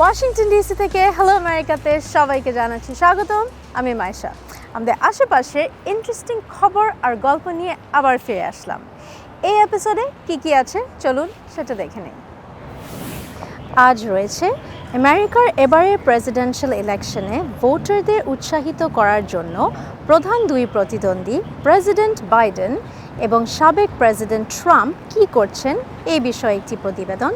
Washington DC থেকে hello আমেরিকাতে সবাইকে জানাচ্ছি স্বাগতম। আমি মাইশা আমাদের আশেপাশে ইন্টারেস্টিং খবর আর গল্প নিয়ে আবার ফিরে আসলাম। এই এপিসোডে কি কি আছে? চলুন সেটা দেখে নিই। আজ রয়েছে আমেরিকার এবারের প্রেসিডেন্সিয়াল ইলেকশনে ভোটারদের উৎসাহিত করার জন্য প্রধান দুই প্রতিদ্বন্দ্বী প্রেসিডেন্ট বাইডেন এবং সাবেক প্রেসিডেন্ট ট্রাম্প কী করছেন? এই বিষয়ে একটি প্রতিবেদন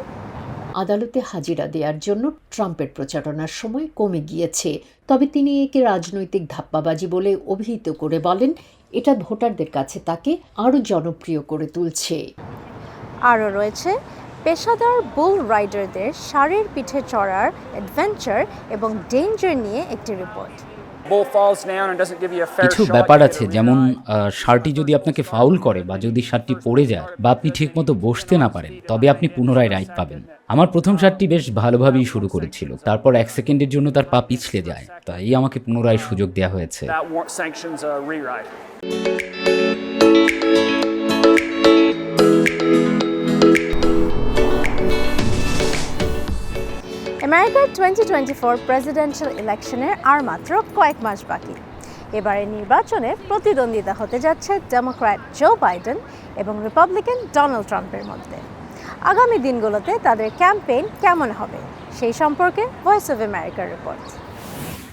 আদালতে হাজিরা দেওয়ার জন্য ট্রাম্পের প্রচারণার সময় কমে গিয়েছে। তবে তিনি একে রাজনৈতিক ধাপ্পাবাজি বলে অভিহিত করে বলেন, এটা ভোটারদের কাছে তাকে আরও জনপ্রিয় করে তুলছে। আরও রয়েছে, পেশাদার বুল রাইডারদের শাড়ির পিঠে চড়ার অ্যাডভেঞ্চার এবং ডেঞ্জার নিয়ে একটি রিপোর্ট। কিছু ব্যাপার আছে যেমন ষাঁড়টি যদি আপনাকে ফাউল করে বা যদি ষাঁড়টি পড়ে যায় বা আপনি ঠিকমতো বসতে না পারেন তবে আপনি পুনরায় রাইট পাবেন। আমার প্রথম ষাঁড়টি বেশ ভালোভাবেই শুরু করেছিল। তারপর এক সেকেন্ডের জন্য তার পা পিছলে যায়। তাই আমাকে পুনরায় সুযোগ দেওয়া হয়েছে। আমেরিকার টোয়েন্টি টোয়েন্টি ফোর প্রেসিডেন্সিয়াল ইলেকশনের আর মাত্র কয়েক মাস বাকি। এবারের নির্বাচনে প্রতিদ্বন্দ্বিতা হতে যাচ্ছে ডেমোক্র্যাট জো বাইডেন এবং রিপাবলিকান ডোনাল্ড ট্রাম্পের মধ্যে। আগামী দিনগুলোতে তাদের ক্যাম্পেইন কেমন হবে, সেই সম্পর্কে ভয়েস অফ আমেরিকার রিপোর্ট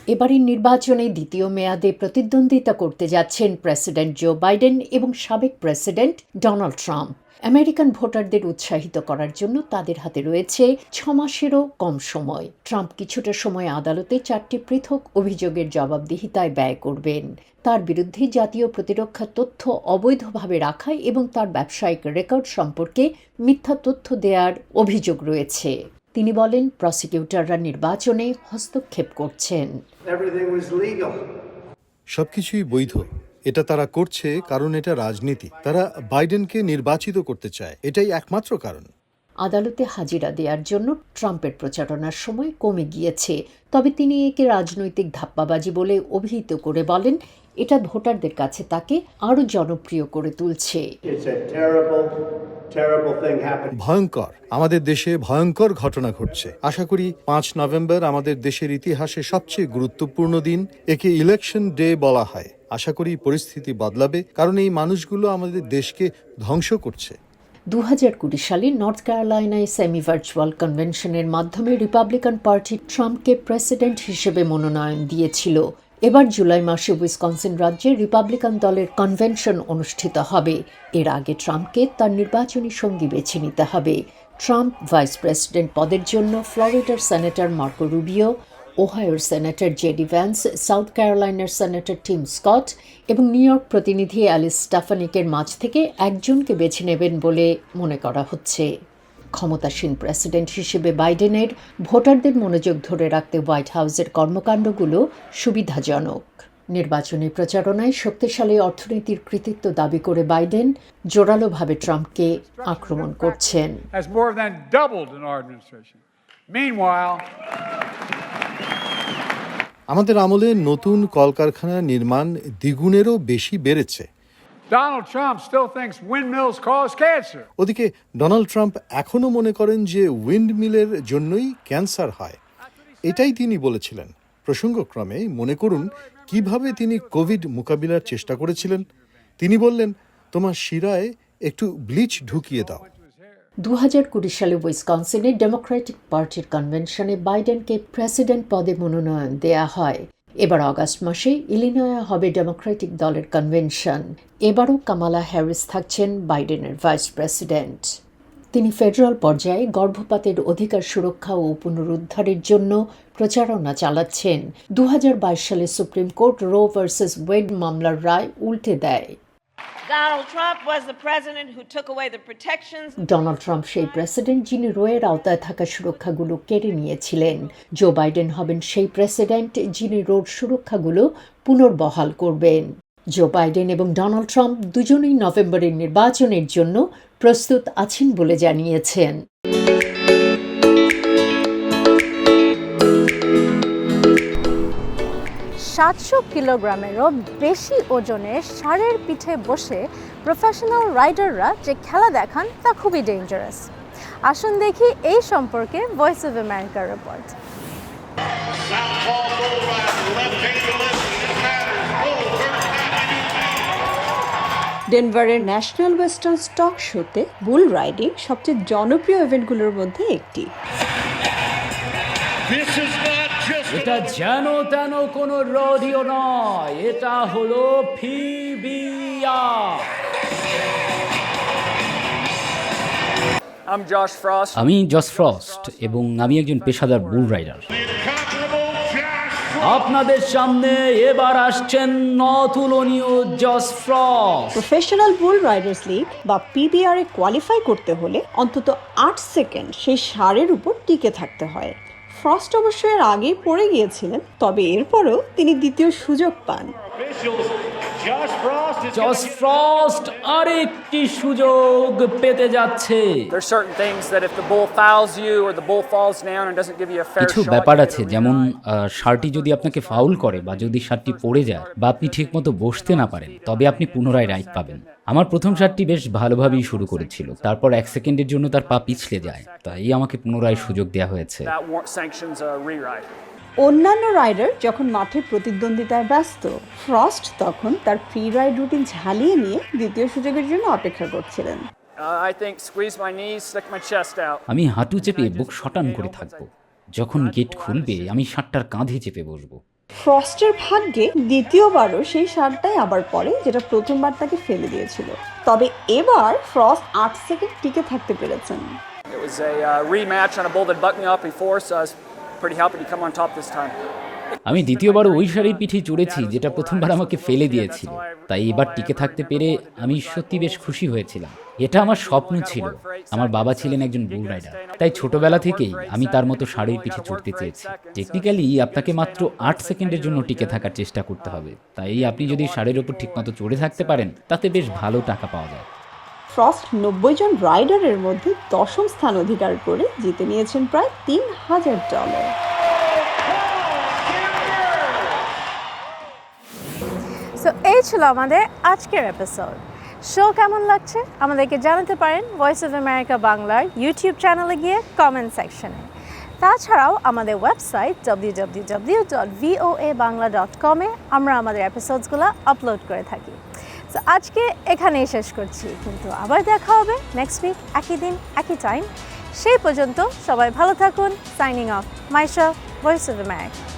এবারের নির্বাচনে দ্বিতীয় মেয়াদে প্রতিদ্বন্দ্বিতা করতে যাচ্ছেন প্রেসিডেন্ট জো বাইডেন এবং সাবেক প্রেসিডেন্ট ডোনাল্ড ট্রাম্প। আমেরিকান ভোটারদের উৎসাহিত করার জন্য তাদের হাতে রয়েছে ছ মাসেরও কম সময়। ট্রাম্প কিছুটা সময় আদালতে চারটি পৃথক অভিযোগের জবাবদিহিতায় ব্যয় করবেন। তার বিরুদ্ধে জাতীয় প্রতিরক্ষা তথ্য অবৈধভাবে রাখা এবং তার ব্যবসায়িক রেকর্ড সম্পর্কে মিথ্যা তথ্য দেওয়ার অভিযোগ রয়েছে। তিনি বলেন, প্রসিকিউটররা নির্বাচনে হস্তক্ষেপ করছেন. সবকিছুই বৈধ। এটা তারা করছে কারণ এটা রাজনীতি। তারা বাইডেনকে নির্বাচিত করতে চায়। এটাই একমাত্র কারণ। আদালতে হাজিরা দেওয়ার জন্য ট্রাম্পের প্রচারণার সময় কমে গিয়েছে। তবে তিনি একে রাজনৈতিক ধাপ্পাবাজি বলে অভিহিত করে বলেন এটা ভোটারদের কাছে তাকে আরও জনপ্রিয় করে তুলছে। ভয়ঙ্কর। আমাদের দেশে ভয়ঙ্কর ঘটনা ঘটছে। আশা করি পাঁচ নভেম্বর আমাদের দেশের ইতিহাসে সবচেয়ে গুরুত্বপূর্ণ দিন একে ইলেকশন ডে বলা হয়। আশা করি পরিস্থিতি বদলাবে কারণ এই মানুষগুলো আমাদের দেশকে ধ্বংস করছে। দু হাজার কুড়ি সালে নর্থ ক্যারোলাইনায় সেমি ভার্চুয়াল কনভেনশনের মাধ্যমে রিপাবলিকান পার্টি ট্রাম্পকে প্রেসিডেন্ট হিসেবে মনোনয়ন দিয়েছিল। এবার জুলাই মাসে উইসকনসিন রাজ্যে রিপাবলিকান দলের কনভেনশন অনুষ্ঠিত হবে। এর আগে ট্রাম্পকে তার নির্বাচনী সঙ্গী বেছে নিতে হবে। ট্রাম্প ভাইস প্রেসিডেন্ট পদের জন্য ফ্লোরিডার সেনেটর মার্কো রুবিও ওহাইওর সেনেটর জেডি ভ্যান্স, সাউথ ক্যারোলাইনার সেনেটর টিম স্কট এবং নিউ ইয়র্ক প্রতিনিধি অ্যালিস স্টাফানিকের মাঝ থেকে একজনকে বেছে নেবেন বলে মনে করা হচ্ছে। ক্ষমতাসীন প্রেসিডেন্ট হিসেবে বাইডেনের ভোটারদের মনোযোগ ধরে রাখতে হোয়াইট হাউসের কর্মকাণ্ডগুলো সুবিধাজনক। নির্বাচনী প্রচারণায় শক্তিশালী অর্থনীতির কৃতিত্ব দাবি করে বাইডেন জোরালোভাবে ট্রাম্পকে আক্রমণ করছেন। আমাদের আমলে নতুন কলকারখানা নির্মাণ দ্বিগুণেরও বেশি বেড়েছে। Donald Trump still thinks windmills cause cancer. ওদিকে ডোনাল্ড ট্রাম্প এখনও মনে করেন যে উইন্ড মিলের জন্যই ক্যান্সার হয়। এটাই তিনি বলেছিলেন। প্রসঙ্গক্রমে মনে করুন কীভাবে তিনি কোভিড মোকাবিলার চেষ্টা করেছিলেন। তিনি বললেন তোমার শিরায় একটু ব্লিচ ঢুকিয়ে দাও। দু হাজার কুড়ি সালে উইসকনসিনে ডেমোক্রেটিক পার্টির কনভেনশনে বাইডেনকে প্রেসিডেন্ট পদে মনোনয়ন দেয়া হয়। এবার অগাস্ট মাসে ইলিনয়া হবে ডেমোক্রেটিক দলের কনভেনশন এবারও কামালা হ্যারিস থাকছেন বাইডেনের ভাইস প্রেসিডেন্ট তিনি ফেডারাল পর্যায়ে গর্ভপাতের অধিকার সুরক্ষা ও পুনরুদ্ধারের জন্য প্রচারণা চালাচ্ছেন। দু হাজার বাইশ সালে Supreme Court Roe versus Wade মামলার রায় উল্টে দেয়। ডোনাল্ড ট্রাম্প সেই প্রেসিডেন্ট যিনি রোয়ের আওতায় থাকা সুরক্ষাগুলো কেড়ে নিয়েছিলেন। জো বাইডেন হবেন সেই প্রেসিডেন্ট যিনি রোড সুরক্ষাগুলো পুনর্বহাল করবেন। জো বাইডেন এবং ডোনাল্ড ট্রাম্প দুজনেই নভেম্বরের নির্বাচনের জন্য প্রস্তুত আছেন বলে জানিয়েছেন। সাতশো কিলোগ্রামেরও বেশি ওজনের ষাঁড়ের পিঠে বসে প্রফেশনাল রাইডাররা যে খেলা দেখান তা খুবই ডেঞ্জারাস আসুন দেখি এই সম্পর্কে ভয়েস অফ আমেরিকার রিপোর্ট. ডেনভারের ন্যাশনাল ওয়েস্টার্ন স্টক শোতে বুল রাইডিং সবচেয়ে জনপ্রিয় ইভেন্টগুলোর মধ্যে একটি এটা যেন তেন কোনো রোডিও নয় এটা হলো Josh আমি জস ফ্রস্ট এবং আমি একজন পেশাদার বুল রাইডার। আপনাদের সামনে এবার আসছেন অতুলনীয় Josh Frost. Professional bull riders league বা পিবিআর এ কোয়ালিফাই করতে হলে অন্তত আট সেকেন্ড সেই সারের উপর টিকে থাকতে হয়। ফ্রস্ট অবশ্য এর আগেই পড়ে গিয়েছিলেন তবে এরপরও তিনি দ্বিতীয় সুযোগ পান। Officials. Josh Frost Josh Frost আরেকটি সুযোগ পেতে যাচ্ছে। There's certain things that if the bull fouls you or the bull falls down and doesn't give you a fair কিছু ব্যাপার আছে যেমন ষাঁড়টি যদি আপনাকে ফাউল করে বা যদি শার্টটি পড়ে যায় বা আপনি ঠিকমতো বসতে না পারেন তবে আপনি পুনরায় রাইট পাবেন। আমার প্রথম শার্টটি বেশ ভালোভাবেই শুরু করেছিল তারপর এক সেকেন্ডের জন্য তার পা পিছলে যায় তাই আমাকে পুনরায় সুযোগ দেওয়া হয়েছে। অন্যান্য রাইডার যখন মাঠে প্রতিদ্বন্দ্বিতায় ব্যস্ত ফ্রস্ট তখন তার ফ্রি রাইড রুটিন ঝালিয়ে নিয়ে দ্বিতীয় সুযোগের জন্য অপেক্ষা করছিলেন। Uh. আমি হাঁটু চেপে বুক শটান করে থাকব। যখন গেট খুলবে আমি ষাঁড়টার কাঁধে চেপে বসবো। ফ্রস্টের ভাগ্যে দ্বিতীয়বারও সেই সারটাই আবার পড়ে যেটা প্রথমবার তাকে ফেলে দিয়েছিল। তবে এবার ফ্রস্ট আট সেকেন্ড টিকে থাকতে পেরেছেন। It was a uh, rematch on a bull that bucked me off before, so I was আমি দ্বিতীয়বার ওই শাড়ির পিঠে চড়েছি, যেটা প্রথমবার আমাকে ফেলে দিয়েছিল। তাই এবার টিকে থাকতে পেরে আমি সত্যি বেশ খুশি হয়েছিলাম। এটা আমার স্বপ্ন ছিল। আমার বাবা ছিলেন একজন বুল রাইডার। তাই ছোটবেলা থেকেই আমি তার মতো শাড়ির পিঠে চড়তে চেয়েছি। টেকনিক্যালি আপনাকে মাত্র আট সেকেন্ডের জন্য টিকে থাকার চেষ্টা করতে হবে। তাই আপনি যদি শাড়ির ওপর ঠিকমতো চড়ে থাকতে পারেন, তাতে বেশ ভালো টাকা পাওয়া যায়। ফ্রস্ট নব্বই জন রাইডারের মধ্যে দশম স্থান অধিকার করে জিতে নিয়েছেন প্রায় তিন হাজার ডলার। সো এই ছিল আমাদের আজকের এপিসোড শো কেমন লাগছে? আমাদেরকে জানাতে পারেন ভয়েস অফ আমেরিকা বাংলার ইউটিউব চ্যানেলে গিয়ে কমেন্ট সেকশনে তাছাড়াও আমাদের website W W W dot VOA Bangla dot কমে আমরা আমাদের এপিসোডসগুলো আপলোড করে থাকি। সো আজকে এখানেই শেষ করছি, কিন্তু আবার দেখা হবে নেক্সট উইক একই দিন, একই টাইম সেই পর্যন্ত সবাই ভালো থাকুন। Signing off Maisha Voice of America